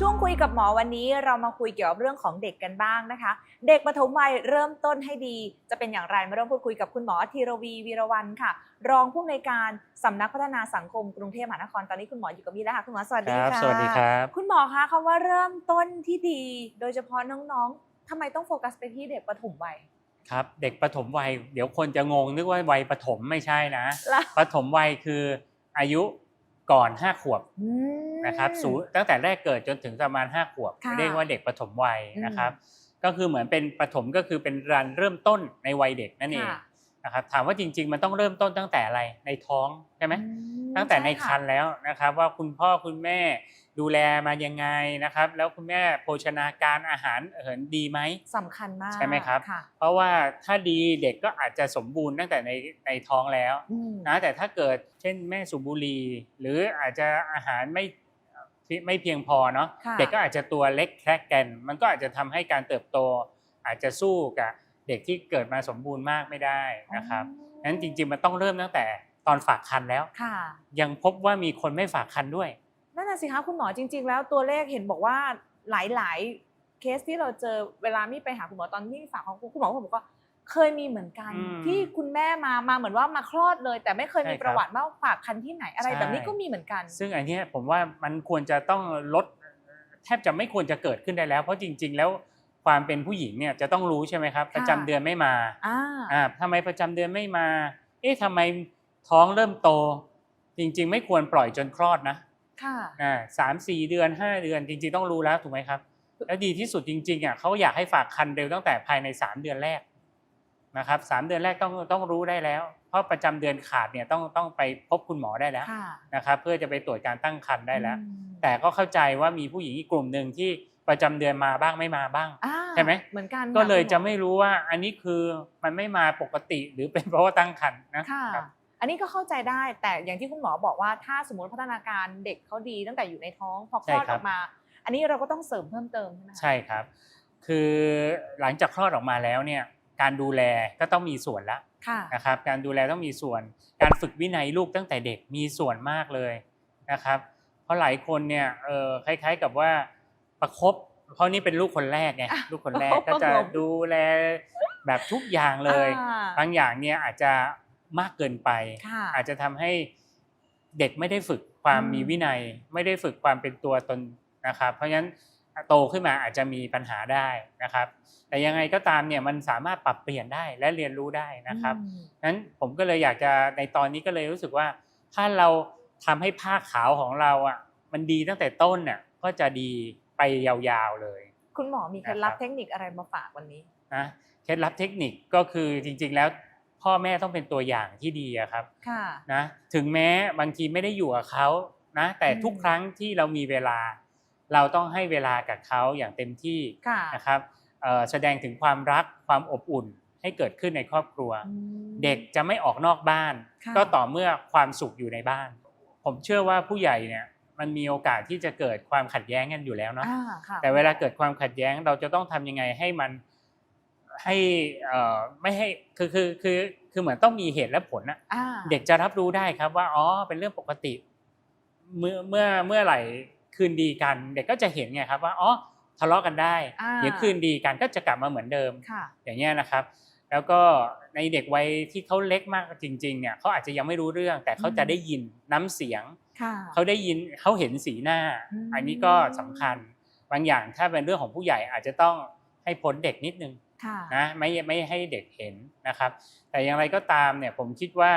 ช่วงคุยกับหมอวันนี้เรามาคุยเกี่ยวกับเรื่องของเด็กกันบ้างนะคะ เด็กปฐมวัยเริ่มต้นให้ดี จะเป็นอย่างไรมาเริ่มพูดคุยกับคุณหมอธีรวีวีรวันค่ะ รองผู้อำนวยการสำนักพัฒนาสังคมกรุงเทพมหานครตอนนี้คุณหมออยู่กับมี่แล้วค่ะคุณหมอสวัสคดีรับค่ะสวัสดีครับ คุณหมอคะคำว่าเริ่มต้นที่ดี โดยเฉพาะน้องๆทำไมต้องโฟกัสไปที่เด็กปฐมวัยครับเด็กปฐมวัย เดี๋ยวคนจะงงนึกว่าวัยปฐมไม่ใช่นะแล้วปฐมวัยคืออายุ ก่อนห้าขวบอืมนะครับสูตั้งแต่แรกเกิดจนถึงประมาณห้าขวบค่ะเรียกว่าเด็กปฐมวัยอืมนะครับ ก็คือเหมือนเป็นปฐมก็คือเป็นรันเริ่มต้นในวัยเด็กนั่นเองค่ะนะครับถามว่าจริง ๆ มันต้องเริ่มต้นตั้งแต่อะไรในท้องใช่ไหมอืมตั้งแต่ในช่ครรภ์แล้วนะครับ ว่าคุณพ่อคุณแม่ ดูแลมายังไงนะครับ แล้วคุณแม่โภชนาการอาหารเหินดีไหมสำคัญมากใช่ไหมครับค่ะเพราะว่าถ้าดีเด็กก็อาจจะสมบูรณ์ตั้งแต่ในในท้องแล้วอืมนะแต่ถ้าเกิดเช่นแม่สูบบุหรี่หรืออาจจะอาหารไม่ที่ไม่เพียงพอเนาะค่ะเด็กก็อาจจะตัวเล็กแครกแกนมันก็อาจจะทำให้การเติบโต อาจจะสู้กับเด็กที่เกิดมาสมบูรณ์มากไม่ได้นะครับอ๋อนั้นจริงๆมันต้องเริ่มตั้งแต่ตอนฝากครรภ์แล้วค่ะยังพบว่ามีคนไม่ฝากครรภ์ด้วย นั่นน่ะสิคะคุณหมอจริง ๆ แล้วตัวเลขเห็นบอกว่าหลายๆ เคสที่เราเจอเวลามี่ไปหาคุณหมอตอนที่ฝากของคุณหมอก็บอกว่าเคยมีเหมือนกัน อืมที่คุณแม่มามาเหมือนว่ามาคลอดเลย แต่ไม่เคยใช่มีครับประวัติว่าฝากคันที่ไหนอะไรใช่ แบบนี้ก็มีเหมือนกัน ซึ่งอันเนี้ยผมว่ามันควรจะต้องลดแทบจะไม่ควรจะเกิดขึ้นได้แล้ว เพราะจริง ๆ แล้วความเป็นผู้หญิงเนี่ยจะต้องรู้ใช่ไหมครับประจำเดือนไม่มาอ่าอ่าทำไมประจำเดือนไม่มา เอ๊ะทำไมท้องเริ่มโต จริง ๆ ไม่ควรปล่อยจนคลอดนะ ค่ะอ่าสามสี่เดือนห้าเดือนจริง ๆ ต้องรู้แล้วถูกไหมครับ แล้วดีที่สุดจริง ๆอะเขาอยากให้ฝากคันเร็วตั้งแต่ภายในสามเดือนแรกนะครับสามเดือนแรกต้องต้องรู้ได้แล้ว เพราะประจำเดือนขาดเนี่ยต้องต้องไปพบคุณหมอได้แล้วค่ะนะครับเพื่อจะไปตรวจการตั้งครรภ์ได้แล้วอืมแต่ก็เข้าใจว่ามีผู้หญิงอีกกลุ่มหนึ่งที่ประจำเดือนมาบ้างไม่มาบ้างอ่าใช่ไหมเหมือนกันก็เลยค่จะไม่รู้ว่าอันนี้คือมันไม่มาปกติหรือเป็นเพราะว่าตั้งครรภ์นะค่ะครับ อันนี้ก็เข้าใจได้แต่อย่างที่คุณหมอบอกว่าถ้าสมมติพัฒนาการเด็กเขาดีตั้งแต่อยู่ในท้องพอคลอดใช่คอรับอกมา อันนี้เราก็ต้องเสริมเพิ่มเติมใช่ไหมคะใช่ครับ คือหลังจากคลอดออกมาแล้วเนี่ยการดูแลก็ต้องมีส่วนละค่ะนะครับการดูแลต้องมีส่วน การฝึกวินัยลูกตั้งแต่เด็กมีส่วนมากเลยนะครับ เพราะหลายคนเนี่ยเออคล้าย ๆกับว่าประคบเพราะนี่เป็นลูกคนแรกไงอะลูกคนแรกก็จะครับผมดูแลแบบทุกอย่างเลยอ่าบางอย่างเนี่ยอาจจะ มากเกินไปค่ะอาจจะทำให้เด็กไม่ได้ฝึกความอืมมีวินัย ไม่ได้ฝึกความเป็นตัวตนนะครับ เพราะฉะนั้นโตขึ้นมาอาจจะมีปัญหาได้นะครับ แต่ยังไงก็ตามเนี่ยมันสามารถปรับเปลี่ยนได้และเรียนรู้ได้นะครับอืมนั้นผมก็เลยอยากจะในตอนนี้ก็เลยรู้สึกว่า ถ้าเราทำให้ผ้าขาวของเราอะมันดีตั้งแต่ต้นเนี่ยก็จะดีไปยาวๆเลย คุณหมอมีเคล็ดลับนะครับเทคนิคอะไรมาฝากวันนี้นะเคล็ดลับเทคนิคก็คือจริงๆแล้ว พ่อแม่ต้องเป็นตัวอย่างที่ดีอะครับค่ะ นะถึงแม้บางทีไม่ได้อยู่กับเขานะแต่อืมทุกครั้งที่เรามีเวลา เราต้องให้เวลากับเขาอย่างเต็มที่ค่ะนะครับเอ่อแสดงถึงความรักความอบอุ่นให้เกิดขึ้นในครอบครัว อืม เด็กจะไม่ออกนอกบ้าน ค่ะ ก็ต่อเมื่อความสุขอยู่ในบ้าน ผมเชื่อว่าผู้ใหญ่เนี่ยมันมีโอกาสที่จะเกิดความขัดแย้งกันอยู่แล้วเนาะ อ่าค่ะแต่เวลาเกิดความขัดแย้งเราจะต้องทำยังไงให้มัน ให้เอ่อไม่ให้คือคือคือคือเหมือนต้องมีเหตุและผลอะอ่าเด็กจะรับรู้ได้ครับว่าอ๋อเป็นเรื่องปกติ เมื่อเมื่อเมื่อไหร่คืนดีกัน เด็กก็จะเห็นไงครับว่าอ๋อทะเลาะกันได้อ่าเดี๋ยวคืนดีกันก็จะกลับมาเหมือนเดิมค่ะอย่างเงี้ยนะครับ แล้วก็ในเด็กวัยที่เขาเล็กมากจริง ๆ เนี่ยเขาอาจจะยังไม่รู้เรื่อง แต่เขาจะได้ยินน้ำเสียงค่ะเขาได้ยินเขาเห็นสีหน้าอืมอันนี้ก็สำคัญบางอย่างถ้าเป็นเรื่องของผู้ใหญ่อาจจะต้องให้พ้นเด็กนิดนึงค่ะ นะไม่ไม่ให้เด็กเห็นนะครับ แต่อย่างไรก็ตามเนี่ยผมคิดว่า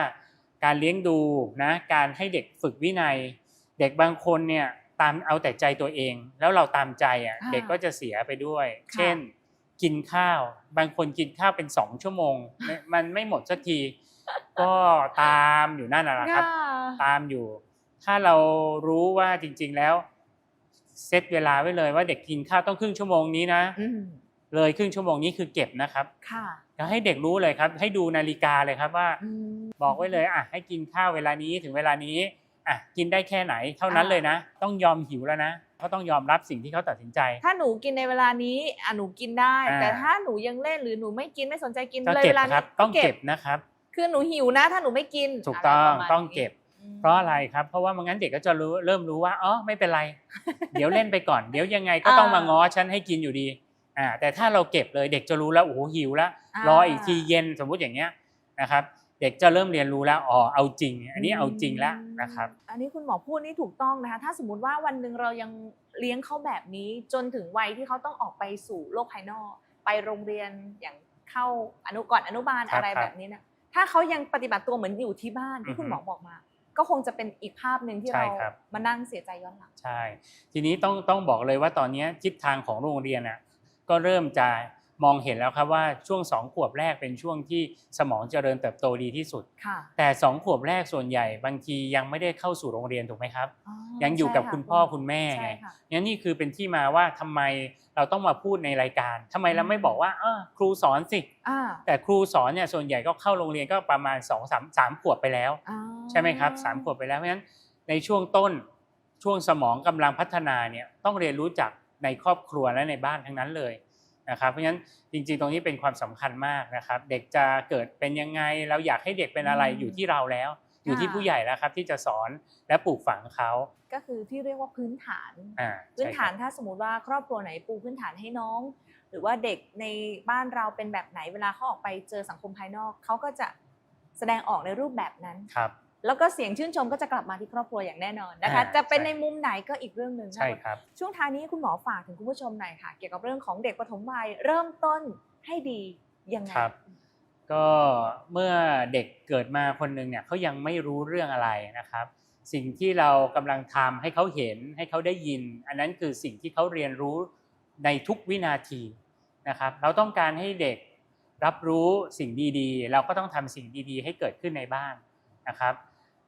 การเลี้ยงดูนะการให้เด็กฝึกวินัย เด็กบางคนเนี่ยตามเอาแต่ใจตัวเอง แล้วเราตามใจอะอ่าเด็กก็จะเสียไปด้วยค่ะเช่น กินข้าว บางคนกินข้าวเป็นสองชั่วโมงไม่มันไม่หมดสักที ก็ตามอยู่นั่นแหละครับค่ะตามอยู่ ถ้าเรารู้ว่าจริง ๆแล้ว เซตเวลาไว้เลยว่าเด็กกินข้าวต้องครึ่งชั่วโมงนี้นะอืม เลยครึ่งชั่วโมงนี้คือเก็บนะครับค่ะก็ให้เด็กรู้เลยครับ ให้ดูนาฬิกาเลยครับว่าอืมบอกไว้เลยอะให้กินข้าวเวลานี้ถึงเวลานี้อะกินได้แค่ไหนเท่านั้นอ่าเลยนะ ต้องยอมหิวแล้วนะเขาต้องยอมรับสิ่งที่เขาตัดสินใจ ถ้าหนูกินในเวลานี้อะหนูกินได้อ่าแต่ถ้าหนูยังเล่นหรือหนูไม่กินไม่สนใจกินก็เลยเก็บเวลาคนี้รับต้องเก็บนะครับ คือหนูหิวนะ ถ้าหนูไม่กิน ถูกต้องะไรประมาณต้องนี้เก็บอืมเพราะอะไรครับ เพราะว่ามันงั้นเด็กก็จะรู้เริ่มรู้ว่าอ๋อไม่เป็นไร เดี๋ยวเล่นไปก่อน เดี๋ยวยังไงก็ต้องมาง้อฉันให้กินอยู่ดี อ่าแต่ถ้าเราเก็บเลยเด็กจะรู้แล้วโอ้โหหิวแล้วารออีกทีเย็นสมมุติอย่างเงี้ยนะครับเด็กจะเริ่มเรียนรู้แล้วอ๋อเอาจริง อันนี้เอาจริงแล้วนะครับ อันนี้คุณหมอพูดนี่ถูกต้องนะคะถ้าสมมติว่าวันหนึ่งเรายังเลี้ยงเขาแบบนี้จนถึงวัยที่เขาต้องออกไปสู่โลกภายนอก ไปโรงเรียนอย่างเข้าอนุก่อนอนุบาลครับอะไรครับแบบนี้นะถ้าเขายังปฏิบัติตัวเหมือนอยู่ที่บ้านที่อือฮึคุณหมอบอกมา ก็คงจะเป็นอีกภาพหนึ่งที่ใช่เราครับมานั่งเสียใจย้อนหลังใช่ ทีนี้ต้องต้องบอกเลยว่าตอนนี้ทิศทางของโรงเรียนอะ ก็เริ่มจะมองเห็นแล้วครับว่าช่วงสองขวบแรกเป็นช่วงที่สมองเจริญเติบโตดีที่สุดค่ะแต่สองขวบแรกส่วนใหญ่บางทียังไม่ได้เข้าสู่โรงเรียนถูกไหมครับอ๋อยังอยู่กับใช่ะคุณพ่อคุณแม่ไงใช่ค่ะงั้นนี่คือเป็นที่มาว่าทำไมเราต้องมาพูดในรายการทำไมเราไม่บอกว่าเออครูสอนสิอ่าแต่ครูสอนเนี่ยส่วนใหญ่ก็เข้าโรงเรียนก็ประมาณ2องสามสามขวบไปแล้วอ่าใช่ไหมครับสามขวบไปแล้วเพราะฉะนั้นในช่วงต้นช่วงสมองกำลังพัฒนาเนี่ยต้องเรียนรู้จาก ในครอบครัวและในบ้านทั้งนั้นเลยนะครับเพราะฉะนั้นจริงๆ ตรงนี้เป็นความสำคัญมากนะครับ เด็กจะเกิดเป็นยังไง เราอยากให้เด็กเป็นอะไรอยู่ที่เราแล้ว อยู่ที่ผู้ใหญ่แล้วครับ ที่จะสอนและปลูกฝังเขา ก็คือที่เรียกว่าพื้นฐานอ่าพื้นใช่ฐานครับถ้าสมมติว่าครอบครัวไหนปูพื้นฐานให้น้อง หรือว่าเด็กในบ้านเราเป็นแบบไหนเวลาเขาออกไปเจอสังคมภายนอกเขาก็จะแสดงออกในรูปแบบนั้นครับ แล้วก็เสียงชื่นชมก็จะกลับมาที่ครอบครัวอย่างแน่นอนนะคะ อ่าจะเป็นใช่ ในมุมไหนก็อีกเรื่องหนึ่งใช่ครับ ช่วงท้ายนี้คุณหมอฝากถึงคุณผู้ชมหน่อยค่ะ เกี่ยวกับเรื่องของเด็กปฐมวัยเริ่มต้นให้ดียังไง ครับก็เมื่อเด็กเกิดมาคนหนึ่งเนี่ยเขายังไม่รู้เรื่องอะไรนะครับ สิ่งที่เรากำลังทำให้เขาเห็นให้เขาได้ยิน อันนั้นคือสิ่งที่เขาเรียนรู้ในทุกวินาทีนะครับ เราต้องการให้เด็กรับรู้สิ่งดีๆ เราก็ต้องทำสิ่งดีๆ ให้เกิดขึ้นในบ้านนะครับ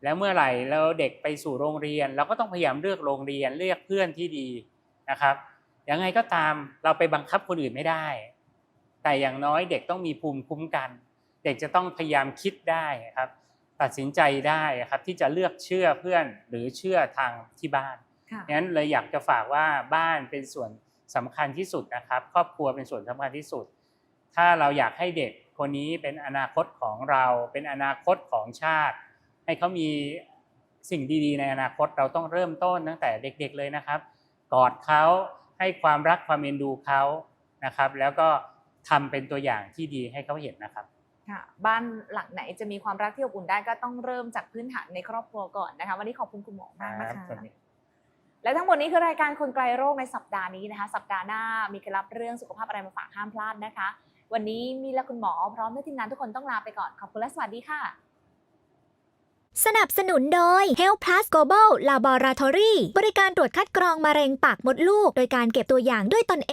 แล้วเมื่อไหร่เราเด็กไปสู่โรงเรียน เราก็ต้องพยายามเลือกโรงเรียนเลือกเพื่อนที่ดีนะครับยังไงก็ตามเราไปบังคับคนอื่นไม่ได้ แต่อย่างน้อยเด็กต้องมีภูมิคุ้มกัน เด็กจะต้องพยายามคิดได้ครับ ตัดสินใจได้ครับที่จะเลือกเชื่อเพื่อนหรือเชื่อทางที่บ้านค่ะงั้นเลยอยากจะฝากว่าบ้านเป็นส่วนสำคัญที่สุดนะครับ ครอบครัวเป็นส่วนสำคัญที่สุด ถ้าเราอยากให้เด็กคนนี้เป็นอนาคตของเรา เป็นอนาคตของชาติ ให้เขามีสิ่งดีๆ ในอนาคตเราต้องเริ่มต้นตั้งแต่เด็กๆเลยนะครับ กอดเขาให้ความรักความเอ็นดูเขานะครับ แล้วก็ทำเป็นตัวอย่างที่ดีให้เขาเห็นนะครับค่ะบ้านหลังไหนจะมีความรักที่อบอุ่นได้ก็ต้องเริ่มจากพื้นฐานในครอบครัวก่อนนะคะ วันนี้ขอบคุณคุณหมอมากนะครัคะบสวัสดีและทั้งหมดนี้คือรายการคนไกลโรคในสัปดาห์นี้นะคะ สัปดาห์หน้ามีเคล็ดลับเรื่องสุขภาพอะไรมาฝากห้ามพลาดนะคะ วันนี้มีและคุณหมอพร้อมด้วยทีมงานทุกคนต้องลาไปก่อนขอบคุณและสวัสดีค่ะ สนับสนุนโดย Health Plus Global Laboratory บริการตรวจคัดกรองมะเร็งปากมดลูก โดยการเก็บตัวอย่างด้วยตนเอง